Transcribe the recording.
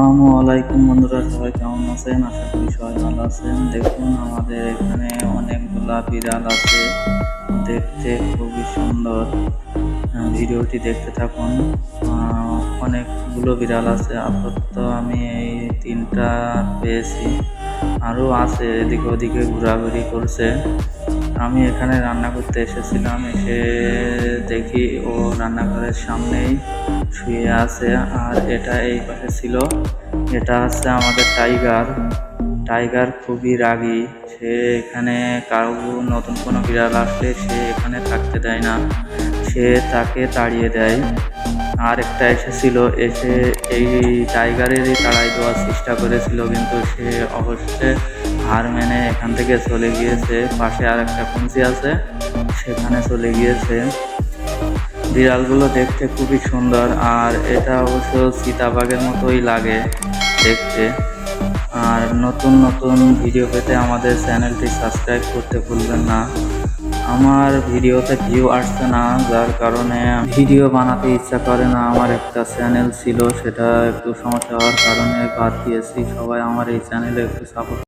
আসসালামু আলাইকুম বন্ধুরা, সবাই কেমন আছেন? আশা করি সবাই ভালো আছেন। দেখুন, আমাদের এখানে অনেকগুলা বিড়াল আছে। দেখতে খুবই সুন্দর। ভিডিওটি দেখতে থাকুন। অনেকগুলো বিড়াল আছে। আপাতত আমি এই তিনটা পেয়েছি। আরও আছে, এদিকে ওদিকে ঘোরাঘুরি করছে। আমি এখানে রান্না করতে এসেছিলাম। এসে দেখি ও রান্নাঘরের সামনেই শুয়ে আছে আর এটা এই পাশে ছিল। এটা হচ্ছে আমাদের টাইগার। টাইগার খুবই রাগী। সে এখানে কারও নতুন কোনো বিড়াল আসলে সে এখানে থাকতে দেয় না। সে তাকে তাড়িয়ে দেয়। আর একটা এসেছিল। এসে এই টাইগারেরই তাড়াই দেওয়ার চেষ্টা করেছিল, কিন্তু সে অবশ্যই হার মেনে এখান থেকে চলে গিয়েছে। পাশে আর একটা কুঞ্চি আছে, সেখানে চলে গিয়েছে। বিড়ালগুলো দেখতে খুবই সুন্দর, আর এটা অবশ্য চিতাবাঘের মতোই লাগে দেখতে। আর নতুন নতুন ভিডিও পেতে আমাদের চ্যানেলটি সাবস্ক্রাইব করতে ভুলবেন না। আমার ভিডিওতে ভিউ আসছে না, যার কারণে ভিডিও বানাতে ইচ্ছা করে না। আমার একটা চ্যানেল ছিল, সেটা একটু সমস্যা হওয়ার কারণে বাদ দিয়েছি। সবাই আমার এই চ্যানেলে একটু সাপোর্ট